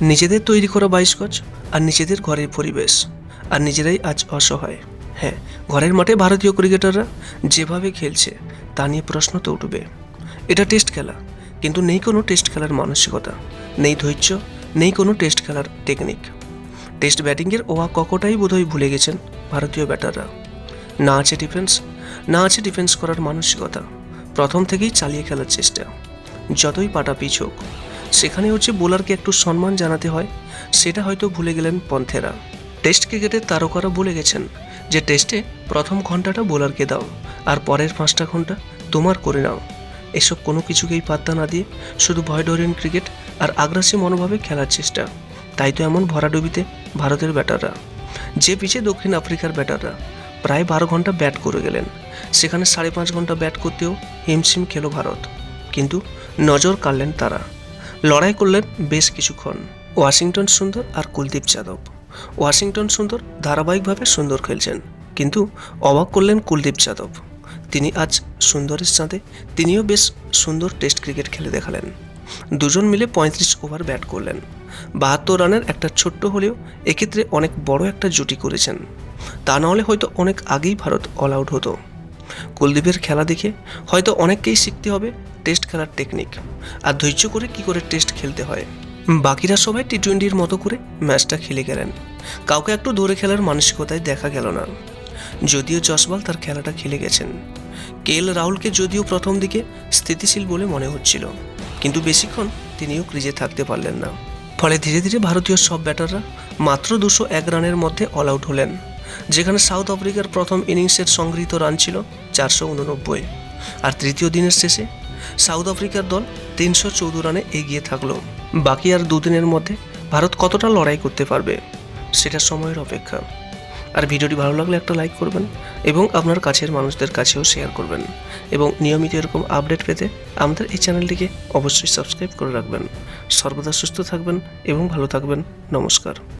নিজেদের তৈরি করা বাইশ গজ আর নিজেদের ঘরের পরিবেশ। আর নিজেরাই আজ অসহায়। হ্যাঁ ঘরের মাঠে ভারতীয় ক্রিকেটাররা যেভাবে খেলছে, তা নিয়ে প্রশ্ন তো উঠবে। এটা টেস্ট খেলা, কিন্তু নেই কোনো টেস্ট খেলার মানসিকতা, নেই ধৈর্য, নেই কোনো টেস্ট খেলার টেকনিক টেস্ট ব্যাটিংয়ের ওয়া ককটাই বোধহয় ভুলে গেছেন ভারতীয় ব্যাটাররা। না আছে ডিফেন্স, না আছে ডিফেন্স করার মানসিকতা। প্রথম থেকেই চালিয়ে খেলার চেষ্টা। যতই পাটা পিছ হোক। সেখানে হচ্ছে বোলারকে একটু সম্মান জানাতে হয়, সেটা হয়তো ভুলে গেলেন পন্থেরা। টেস্ট ক্রিকেটের তারকারা বলে গেছেন যে, টেস্টে প্রথম ঘন্টাটা বোলারকে দাও আর পরের পাঁচটা ঘণ্টা তোমার করে নাও। এসব কোনো কিছুকেই পাত্তা না দিয়ে শুধু ভয় ডরিয়ান ক্রিকেট আর আগ্রাসী মনোভাবে খেলার চেষ্টা। তাই তো এমন ভরাডুবিতে ভারতের ব্যাটাররা। যে পিছে দক্ষিণ আফ্রিকার ব্যাটাররা প্রায় বারো ঘণ্টা ব্যাট করে গেলেন, সেখানে সাড়ে পাঁচ ঘণ্টা ব্যাট করতেও হিমশিম খেলো ভারত। কিন্তু নজর কাড়লেন তারা। লড়াই করলেন বেশ কিছুক্ষণ। ওয়াশিংটন সুন্দর আর কুলদীপ যাদব। ওয়াশিংটন সুন্দর ধারাবাহিকভাবে সুন্দর খেলছেন, কিন্তু অবাক করলেন কুলদীপ যাদব। তিনি আজ সুন্দরের সাথে তিনিও বেশ সুন্দর টেস্ট ক্রিকেট খেলে দেখালেন। দুজন মিলে পঁয়ত্রিশ ওভার ব্যাট করলেন। বাহাত্তর রানের একটা ছোট্ট হলেও এক্ষেত্রে অনেক বড় একটা জুটি করেছেন। তা নাহলে হয়তো অনেক আগেই ভারত অল আউট হতো। কুলদীপের খেলা দেখে হয়তো অনেককেই শিখতে হবে টেস্ট খেলার টেকনিক আর ধৈর্য করে কি করে টেস্ট খেলতে হয়? বাকিরা সবাই টি টোয়েন্টির মতো করে ম্যাচটা খেলে গেলেন। কাউকে একটু ধরে খেলার মানসিকতায় দেখা গেল না। যদিও জসওয়াল তার খেলাটা খেলে গেছেন। কে এল রাহুলকে যদিও প্রথম দিকে স্থিতিশীল বলে মনে হচ্ছিল, কিন্তু বেশিক্ষণ তিনিও ক্রিজে থাকতে পারলেন না। ফলে ধীরে ধীরে ভারতীয় সব ব্যাটাররা মাত্র দুশো এক রানের মধ্যে অল আউট হলেন, যেখানে সাউথ আফ্রিকার প্রথম ইনিংসের সংগৃহীত রান ছিল চারশো উননব্বই। আর তৃতীয় দিনের শেষে সাউথ আফ্রিকার দল তিনশো চৌদ্দ রানে এগিয়ে থাকল। বাকি আর দুদিনের মধ্যে ভারত কতটা লড়াই করতে পারবে, সেটা সময়ের অপেক্ষা। আর ভিডিওটি ভালো লাগলে একটা লাইক করবেন এবং আপনার কাছের মানুষদের কাছেও শেয়ার করবেন। এবং নিয়মিত এরকম আপডেট পেতে আমাদের এই চ্যানেলটিকে অবশ্যই সাবস্ক্রাইব করে রাখবেন। সর্বদা সুস্থ থাকবেন এবং ভালো থাকবেন। নমস্কার।